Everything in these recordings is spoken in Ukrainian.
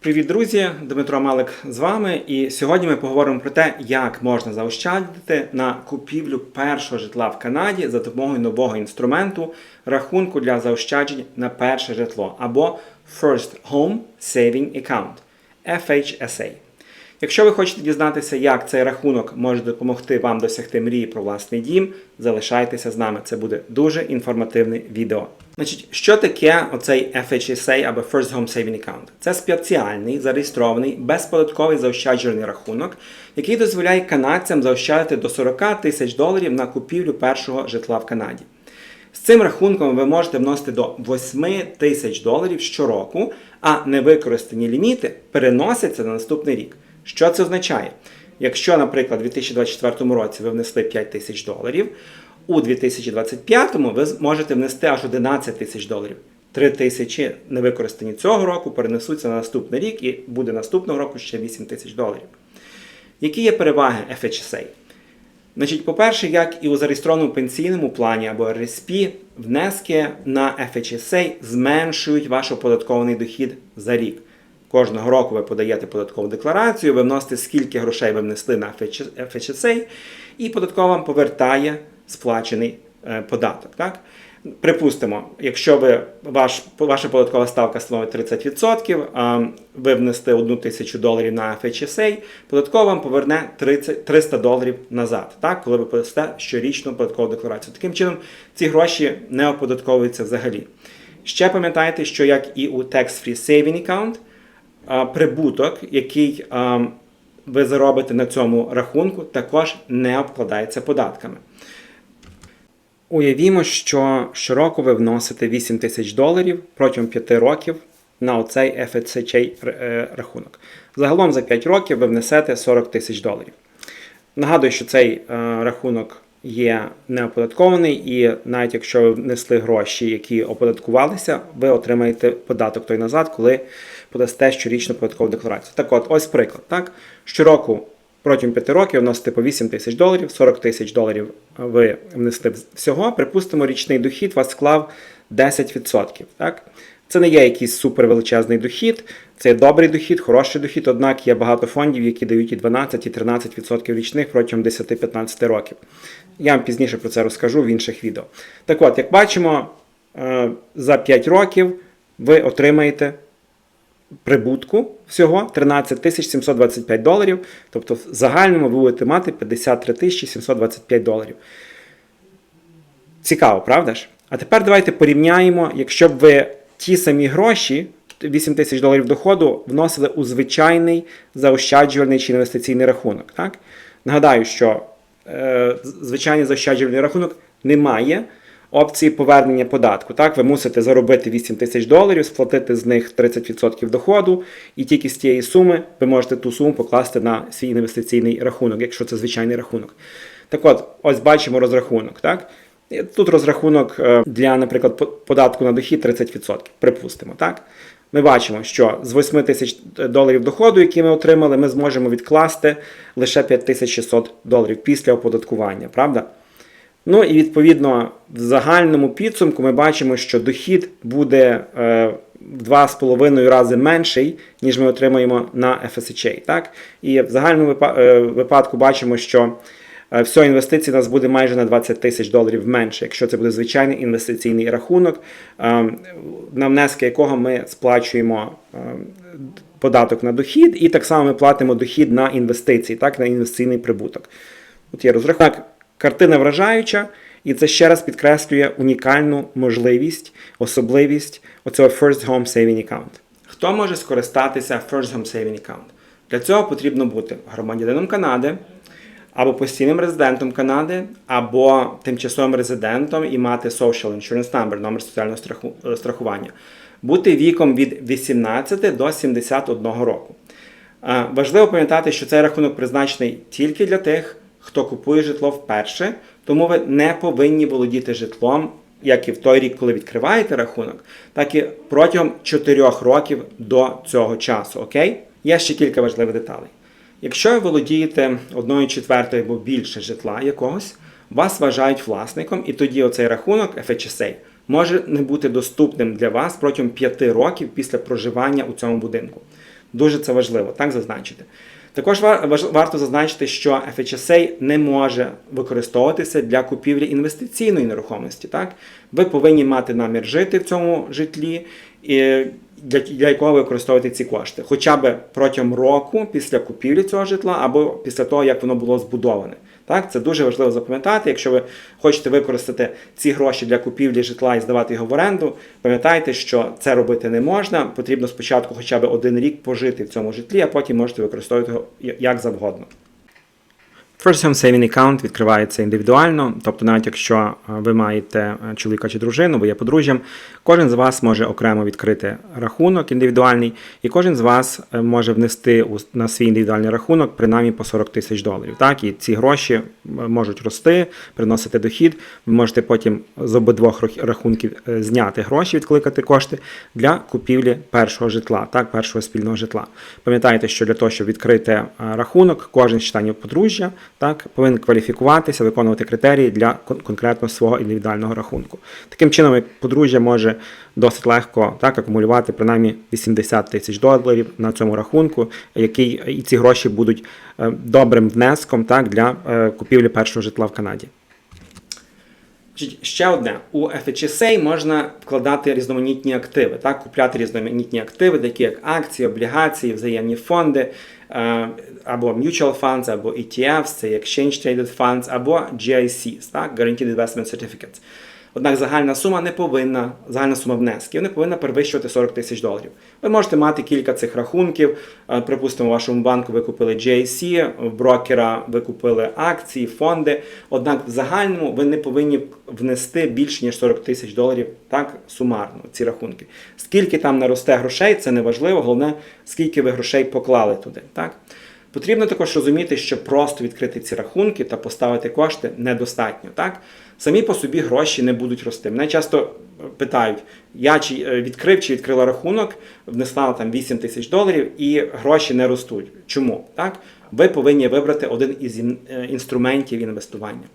Привіт, друзі! Дмитро Малик з вами. І сьогодні ми поговоримо про те, як можна заощадити на купівлю першого житла в Канаді за допомогою нового інструменту рахунку для заощаджень на перше житло або First Home Saving Account FHSA. Якщо ви хочете дізнатися, як цей рахунок може допомогти вам досягти мрії про власний дім, залишайтеся з нами. Це буде дуже інформативне відео. Значить, що таке оцей FHSA або First Home Saving Account? Це спеціальний зареєстрований безподатковий заощаджувальний рахунок, який дозволяє канадцям заощадити до 40 тисяч доларів на купівлю першого житла в Канаді. З цим рахунком ви можете вносити до 8 тисяч доларів щороку, а невикористані ліміти переносяться на наступний рік. Що це означає? Якщо, наприклад, у 2024 році ви внесли 5 тисяч доларів, у 2025-му ви можете внести аж 11 тисяч доларів. 3 тисячі невикористані цього року перенесуться на наступний рік і буде наступного року ще 8 тисяч доларів. Які є переваги FHSA? Значить, по-перше, як і у зареєстрованому пенсійному плані або RSP, внески на FHSA зменшують ваш оподаткований дохід за рік. Кожного року ви подаєте податкову декларацію, ви вносите, скільки грошей ви внесли на FHSA, і податкова вам повертає сплачений е, податок. Так? Припустимо, якщо ви, ваш, ваша податкова ставка становить 30%, а ви внести 1 тисячу доларів на FHSA, податкова вам поверне 30, 300 доларів назад, так? коли ви подасте щорічну податкову декларацію. Таким чином, ці гроші не оподатковуються взагалі. Ще пам'ятайте, що як і у Tax Free Saving Account, прибуток, який ви заробите на цьому рахунку, також не обкладається податками. Уявімо, що щороку ви вносите 8 тисяч доларів протягом 5 років на оцей FHSA е, рахунок. Загалом за 5 років ви внесете 40 тисяч доларів. Нагадую, що цей е, рахунок є неоподаткований, і навіть якщо ви внесли гроші, які оподаткувалися, ви отримаєте податок той назад, коли подасте щорічну податкову декларацію. Так от, ось приклад. Так? Щороку протягом 5 років вносите по 8 тисяч доларів, 40 тисяч доларів ви внесли всього. Припустимо, річний дохід вас склав 10%. Так? Це не є якийсь супервеличезний дохід, це добрий дохід, хороший дохід, однак є багато фондів, які дають і 12, і 13% річних протягом 10-15 років. Я вам пізніше про це розкажу в інших відео. Так от, як бачимо, е, за 5 років ви отримаєте прибутку всього 13 725 доларів. Тобто, в загальному ви будете мати 53 725 доларів. Цікаво, правда ж? А тепер давайте порівняємо, якщо б ви ті самі гроші, 8 тисяч доларів доходу, вносили у звичайний заощаджувальний чи інвестиційний рахунок. Так? Нагадаю, що е, звичайний заощаджувальний рахунок не має опції повернення податку. Так, ви мусите заробити 8 тисяч доларів, сплатити з них 30% доходу, і тільки з цієї суми ви можете ту суму покласти на свій інвестиційний рахунок, якщо це звичайний рахунок. Так от, ось бачимо розрахунок. Так? Тут розрахунок е, для, наприклад, податку на дохід 30%, припустимо. так? Ми бачимо, що з 8 тисяч доларів доходу, які ми отримали, ми зможемо відкласти лише 5600 доларів після оподаткування, правда? Ну і відповідно в загальному підсумку ми бачимо, що дохід буде е, в 2,5 рази менший, ніж ми отримаємо на FSHA. Так? І в загальному е, випадку бачимо, що е, всього інвестицій у нас буде майже на 20 тисяч доларів менше, якщо це буде звичайний інвестиційний рахунок, на внески якого ми сплачуємо податок на дохід, і так само ми платимо дохід на інвестиції, так, на інвестиційний прибуток. От є розрахунок. Картина вражаюча, і це ще раз підкреслює унікальну можливість, особливість оцього First Home Saving Account. Хто може скористатися First Home Saving Account? Для цього потрібно бути громадянином Канади, або постійним резидентом Канади, або тимчасовим резидентом і мати Social Insurance Number, номер соціального страхування, бути віком від 18 до 71 року. Важливо пам'ятати, що цей рахунок призначений тільки для тих хто купує житло вперше, тому ви не повинні володіти житлом, як і в той рік, коли відкриваєте рахунок, так і протягом 4 років до цього часу. Окей? Є ще кілька важливих деталей. Якщо ви володієте одною четвертою або більше житла якогось, вас вважають власником, і тоді оцей рахунок FHSA може не бути доступним для вас протягом 5 років після проживання у цьому будинку. Дуже це важливо, так зазначити. Також ва- варто зазначити, що FHSA не може використовуватися для купівлі інвестиційної нерухомості. Так? Ви повинні мати намір жити в цьому житлі, для, для якого ви використовуєте ці кошти, хоча б протягом року після купівлі цього житла або після того, як воно було збудоване. Так, це дуже важливо запам'ятати. Якщо ви хочете використати ці гроші для купівлі житла і здавати його в оренду, пам'ятайте, що це робити не можна. Потрібно спочатку хоча б один рік пожити в цьому житлі, а потім можете використовувати його як завгодно. First Home Saving Account відкривається індивідуально, тобто навіть якщо е, ви маєте е, чоловіка чи дружину, ви є подружжям, кожен з вас може окремо відкрити рахунок індивідуальний, і кожен з вас е, може внести на свій індивідуальний рахунок принаймні по 40 тисяч доларів. Так, і ці гроші можуть рости, приносити дохід. Ви можете потім з обидвох рахунків зняти гроші, відкликати кошти для купівлі першого житла, так, першого спільного житла. Пам'ятайте, що для того, щоб відкрити рахунок, кожен з членів подружжя так, повинен кваліфікуватися, виконувати критерії для кон- конкретно свого індивідуального рахунку. Таким чином, як подружжя може досить легко так, акумулювати принаймні 80 тисяч доларів на цьому рахунку, який і ці гроші будуть е, добрим внеском так, для е, купівлі першого житла в Канаді. Ще одне. У FHSA можна вкладати різноманітні активи, так, купляти різноманітні активи, такі як акції, облігації, взаємні фонди, е, або mutual funds, або ETFs, це Exchange Traded Funds, або GICs, так, Guaranteed Investment Certificates. Однак загальна сума не повинна, загальна сума внесків не повинна перевищувати 40 тисяч доларів. Ви можете мати кілька цих рахунків. Е, Припустимо, в вашому банку ви купили GIC, в брокера ви купили акції, фонди. Однак в загальному ви не повинні внести більше ніж 40 тисяч доларів так сумарно ці рахунки. Скільки там наросте грошей, це не важливо. Головне, скільки ви грошей поклали туди. Так? Потрібно також розуміти, що просто відкрити ці рахунки та поставити кошти недостатньо. Так? Самі по собі гроші не будуть рости. Мене часто питають, я чи е, відкрив чи відкрила рахунок, внесла там 8 тисяч доларів і гроші не ростуть. Чому? Так? Ви повинні вибрати один із е, інструментів інвестування.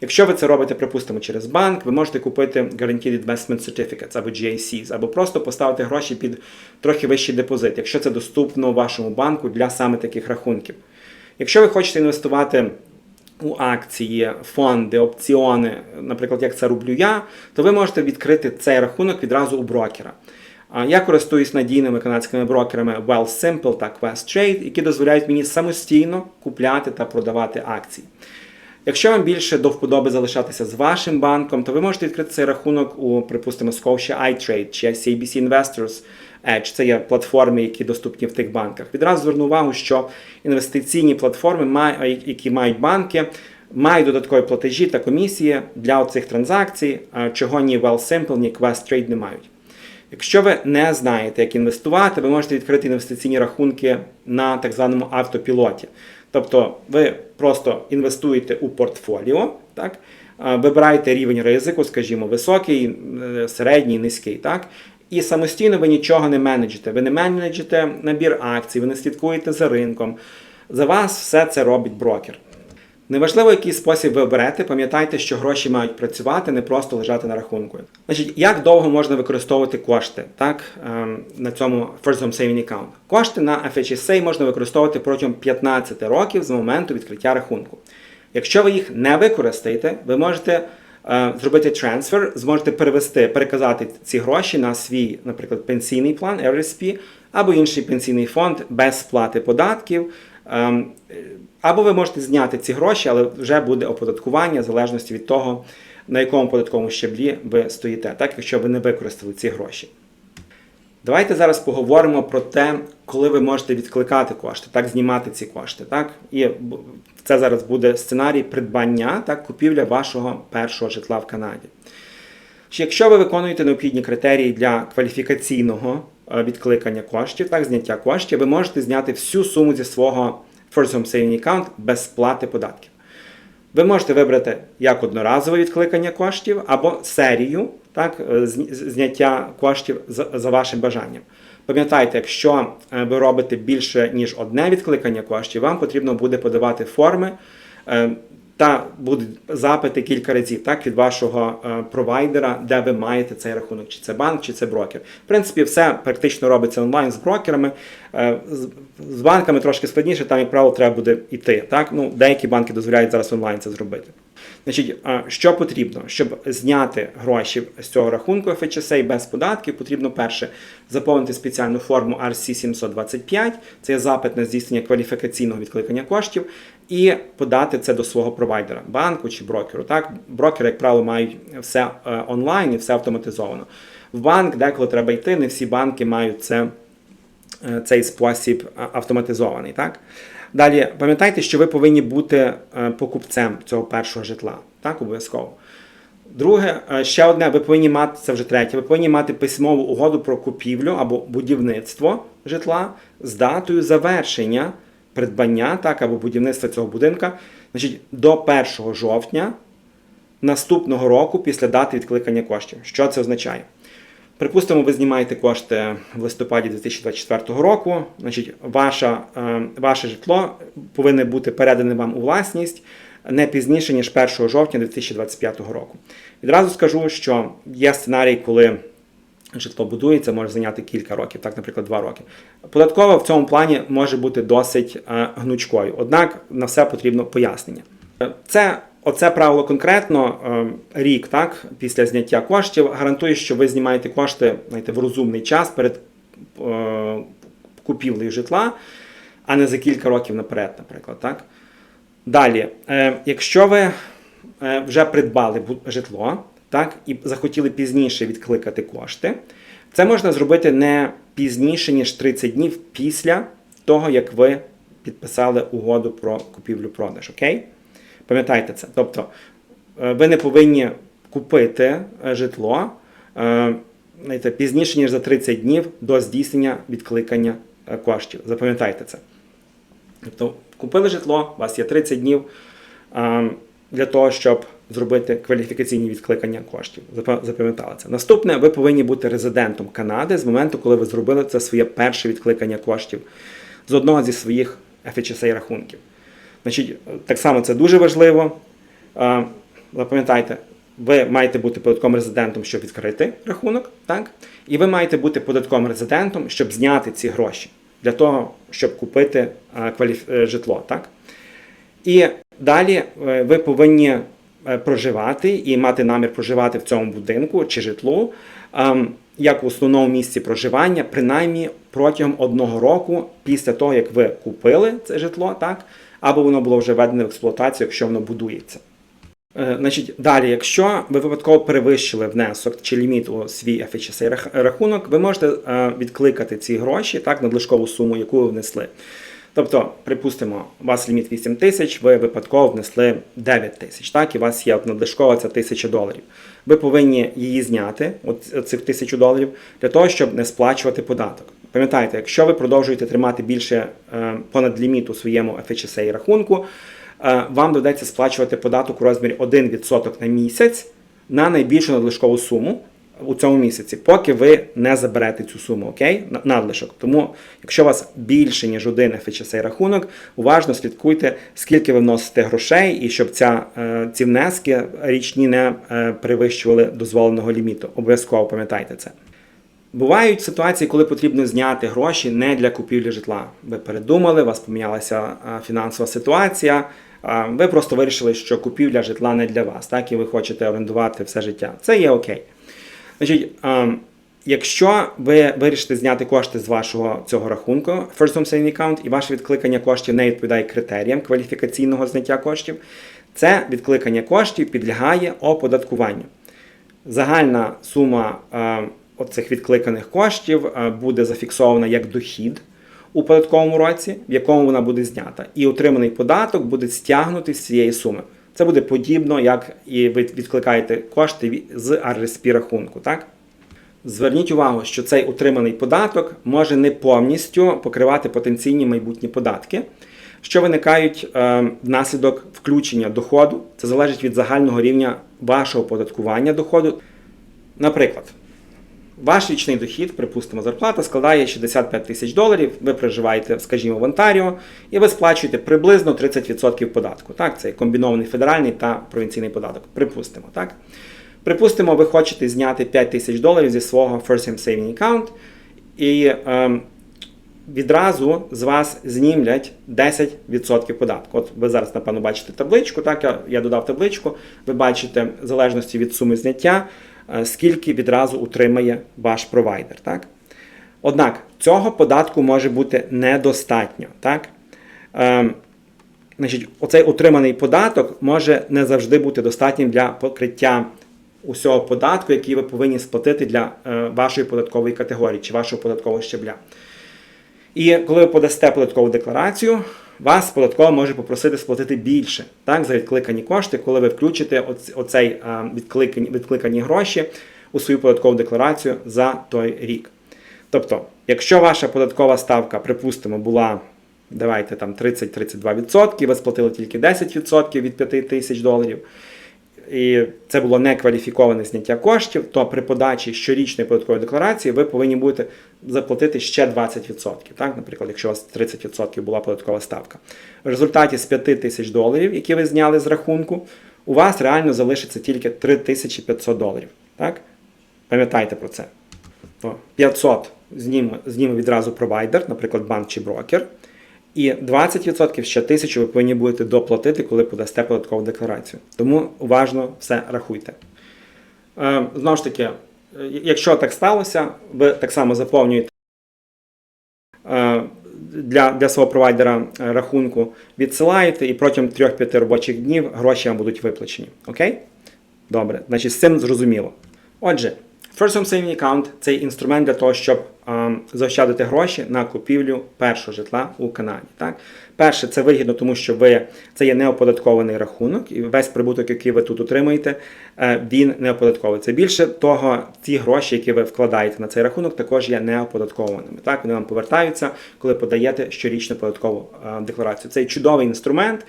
Якщо ви це робите, припустимо, через банк, ви можете купити Guaranteed Investment Certificates або GICs, або просто поставити гроші під трохи вищий депозит, якщо це доступно вашому банку для саме таких рахунків. Якщо ви хочете інвестувати у акції, фонди, опціони, наприклад, як це роблю я, то ви можете відкрити цей рахунок відразу у брокера. Я користуюсь надійними канадськими брокерами WealthSimple та QuestTrade, які дозволяють мені самостійно купляти та продавати акції. Якщо вам більше до вподоби залишатися з вашим банком, то ви можете відкрити цей рахунок у, припустимо, Scotia iTrade чи CIBC Investors Edge. Це є платформи, які доступні в тих банках. Відразу зверну увагу, що інвестиційні платформи, які мають банки, мають додаткові платежі та комісії для цих транзакцій, чого ні WellSimple, ні QuestTrade не мають. Якщо ви не знаєте, як інвестувати, ви можете відкрити інвестиційні рахунки на так званому автопілоті. Тобто ви просто інвестуєте у портфоліо, так? вибираєте рівень ризику, скажімо, високий, е, середній, низький, так? І самостійно ви нічого не менеджите. Ви не менеджите набір акцій, ви не слідкуєте за ринком. За вас все це робить брокер. Неважливо, який спосіб ви оберете, пам'ятайте, що гроші мають працювати, не просто лежати на рахунку. Значить, як довго можна використовувати кошти так, ем, на цьому First Home Saving Account? Кошти на FHSA можна використовувати протягом 15 років з моменту відкриття рахунку. Якщо ви їх не використаєте, ви можете е, зробити трансфер, зможете перевести, переказати ці гроші на свій, наприклад, пенсійний план RSP або інший пенсійний фонд без сплати податків. Ем, Або ви можете зняти ці гроші, але вже буде оподаткування в залежності від того, на якому податковому щаблі ви стоїте, так, якщо ви не використали ці гроші. Давайте зараз поговоримо про те, коли ви можете відкликати кошти, так, знімати ці кошти. Так? І це зараз буде сценарій придбання, так, купівля вашого першого житла в Канаді. Якщо ви виконуєте необхідні критерії для кваліфікаційного відкликання коштів, так, зняття коштів, ви можете зняти всю суму зі свого First Home Saving Account без сплати податків. Ви можете вибрати як одноразове відкликання коштів або серію так, е, зняття коштів за вашим бажанням. Пам'ятайте, якщо е, ви робите більше ніж одне відкликання коштів, вам потрібно буде подавати форми. Та будуть запити кілька разів так, від вашого е, провайдера, де ви маєте цей рахунок, чи це банк, чи це брокер. В принципі, все практично робиться онлайн з брокерами. Е, з, банками трошки складніше, там, як правило, треба буде йти. Так? Ну, деякі банки дозволяють зараз онлайн це зробити. Значить, е, що потрібно, щоб зняти гроші з цього рахунку FHSA без податків, потрібно перше заповнити спеціальну форму RC 725, це є запит на здійснення кваліфікаційного відкликання коштів, і подати це до свого провайдера, банку чи брокеру. Так, брокери, як правило, мають все е, онлайн і все автоматизовано. В банк деколи треба йти, не всі банки мають це е, цей спосіб автоматизований. Так? Далі пам'ятайте, що ви повинні бути е, покупцем цього першого житла. Так, обов'язково. Друге, е, ще одне, ви повинні мати, це вже третє, ви повинні мати письмову угоду про купівлю або будівництво житла з датою завершення придбання так, або будівництва цього будинка значить, до 1 жовтня наступного року після дати відкликання коштів. Що це означає? Припустимо, ви знімаєте кошти в листопаді 2024 року. Значить, ваша, е, ваше житло повинне бути передане вам у власність не пізніше, ніж 1 жовтня 2025 року. Відразу скажу, що є сценарій, коли житло будується, може зайняти кілька років, так, наприклад, два роки. Податкова в цьому плані може бути досить е, гнучкою, однак на все потрібно пояснення. Е, Це Оце правило конкретно е, рік, так, після зняття коштів гарантує, що ви знімаєте кошти знаєте, в розумний час перед купівлею житла, а не за кілька років наперед, наприклад. Так? Далі, якщо ви вже придбали житло так, і захотіли пізніше відкликати кошти, це можна зробити не пізніше, ніж 30 днів після того, як ви підписали угоду про купівлю-продаж. Окей? Пам'ятайте це. Тобто, е, ви не повинні купити е, житло е, знаєте, пізніше, ніж за 30 днів до здійснення відкликання коштів. Запам'ятайте це. Тобто, купили житло, у вас є 30 днів для того, щоб зробити кваліфікаційні відкликання коштів. Запам'ятали це. Наступне, ви повинні бути резидентом Канади з моменту, коли ви зробили це своє перше відкликання коштів з одного зі своїх FHSA рахунків. Значить, так само це дуже важливо. Запам'ятайте, ви маєте бути податковим резидентом, щоб відкрити рахунок, так? І ви маєте бути податковим резидентом, щоб зняти ці гроші для того, щоб купити е, житло. Так? І далі е, ви повинні проживати і мати намір проживати в цьому будинку чи житлу ем, як в основному місці проживання, принаймні протягом одного року після того, як ви купили це житло, так? або воно було вже введене в експлуатацію, якщо воно будується. Е, Значить, далі, якщо ви випадково перевищили внесок чи ліміт у свій FHSA рахунок, ви можете е, відкликати ці гроші так, надлишкову суму, яку ви внесли. Тобто, припустимо, у вас ліміт 8 тисяч, ви випадково внесли 9 тисяч, так, і у вас є надлишкова ця тисяча доларів. Ви повинні її зняти, от цих тисячу доларів, для того, щоб не сплачувати податок. Пам'ятайте, якщо ви продовжуєте тримати більше е, понад ліміт у своєму FHSA рахунку, е, вам доведеться сплачувати податок у розмірі 1% на місяць на найбільшу надлишкову суму у цьому місяці, поки ви не заберете цю суму, окей? На- Надлишок. Тому, якщо у вас більше, ніж один FHSA рахунок, уважно слідкуйте, скільки ви вносите грошей, і щоб ця, е, ці внески річні не е, перевищували дозволеного ліміту. Обов'язково пам'ятайте це. Бувають ситуації, коли потрібно зняти гроші не для купівлі житла. Ви передумали, у вас помінялася фінансова ситуація. Ви просто вирішили, що купівля житла не для вас, так і ви хочете орендувати все життя. Це є окей. Значить, якщо ви вирішите зняти кошти з вашого цього рахунку, First Home Saving Account, і ваше відкликання коштів не відповідає критеріям кваліфікаційного зняття коштів, це відкликання коштів підлягає оподаткуванню. Загальна сума оцих відкликаних коштів буде зафіксована як дохід у податковому році, в якому вона буде знята, і отриманий податок буде стягнутий з цієї суми. Це буде подібно, як і ви відкликаєте кошти з RSP рахунку. Так? Зверніть увагу, що цей утриманий податок може не повністю покривати потенційні майбутні податки, що виникають е, внаслідок включення доходу. Це залежить від загального рівня вашого податкування доходу. Наприклад, Ваш річний дохід, припустимо, зарплата складає 65 тисяч доларів. Ви проживаєте, скажімо, в Онтаріо, і ви сплачуєте приблизно 30% податку. Так, це комбінований федеральний та провінційний податок. Припустимо, так. Припустимо, ви хочете зняти 5 тисяч доларів зі свого First Home Saving Account, і ем, відразу з вас знімлять 10% податку. От ви зараз, напевно, бачите табличку. Так, я, я додав табличку. Ви бачите, в залежності від суми зняття, скільки відразу утримає ваш провайдер. Так? Однак цього податку може бути недостатньо. Так? Ем, значить, оцей утриманий податок може не завжди бути достатнім для покриття усього податку, який ви повинні сплатити для е, вашої податкової категорії чи вашого податкового щебля. І коли ви подасте податкову декларацію, вас податкова може попросити сплатити більше так, за відкликані кошти, коли ви включите оц- оцей е, відкликані, відкликані гроші у свою податкову декларацію за той рік. Тобто, якщо ваша податкова ставка, припустимо, була давайте там 30-32%, ви сплатили тільки 10% від 5 тисяч доларів, і це було некваліфіковане зняття коштів, то при подачі щорічної податкової декларації ви повинні будете заплатити ще 20%. Так? Наприклад, якщо у вас 30% була податкова ставка. В результаті з 5 тисяч доларів, які ви зняли з рахунку, у вас реально залишиться тільки 3500 доларів. Так? Пам'ятайте про це. 500 зніме, відразу провайдер, наприклад, банк чи брокер. І 20% ще 1000 ви повинні будете доплатити, коли подасте податкову декларацію. Тому уважно все рахуйте. Е, знову ж таки, е, якщо так сталося, ви так само заповнюєте е, для, для свого провайдера рахунку, відсилаєте і протягом 3-5 робочих днів гроші вам будуть виплачені. Окей? Добре, значить з цим зрозуміло. Отже, First Home Saving Account – це інструмент для того, щоб заощадити гроші на купівлю першого житла у Канаді. Так? Перше, це вигідно, тому що ви це є неоподаткований рахунок, і весь прибуток, який ви тут отримаєте, е, він не оподатковується. Більше того, ці гроші, які ви вкладаєте на цей рахунок, також є неоподаткованими. Так, вони вам повертаються, коли подаєте щорічну податкову е, декларацію. Це чудовий інструмент,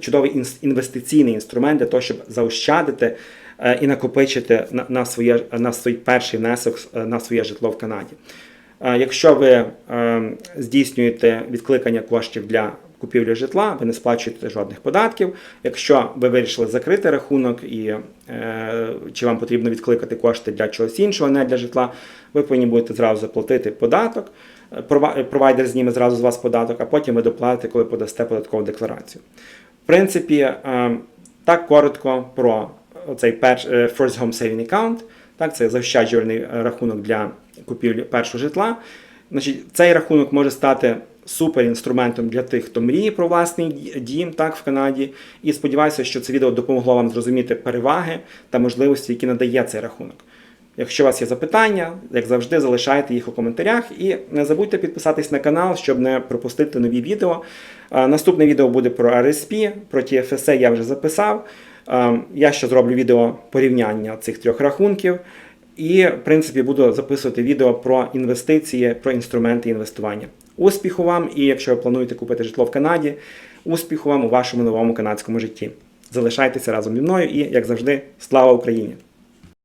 чудовий інвестиційний інструмент для того, щоб заощадити е, і накопичити на, своє, на свій перший внесок на своє житло в Канаді. Якщо ви е, здійснюєте відкликання коштів для купівлі житла, ви не сплачуєте жодних податків. Якщо ви вирішили закрити рахунок і е, чи вам потрібно відкликати кошти для чогось іншого, не для житла, ви повинні будете зразу заплатити податок. Провайдер зніме зразу з вас податок, а потім ви доплатите, коли подасте податкову декларацію. В принципі, е, так коротко про цей First Home Saving Account. Так, це заощаджувальний е, рахунок для купівлі першого житла. Значить, цей рахунок може стати суперінструментом для тих, хто мріє про власний дім так, в Канаді. І сподіваюся, що це відео допомогло вам зрозуміти переваги та можливості, які надає цей рахунок. Якщо у вас є запитання, як завжди, залишайте їх у коментарях і не забудьте підписатись на канал, щоб не пропустити нові відео. Е, Наступне відео буде про RSP, про TFSA я вже записав. Е, Я ще зроблю відео порівняння цих трьох рахунків. І, в принципі, буду записувати відео про інвестиції, про інструменти інвестування. Успіху вам! І якщо ви плануєте купити житло в Канаді, успіху вам у вашому новому канадському житті. Залишайтеся разом зі мною і, як завжди, слава Україні!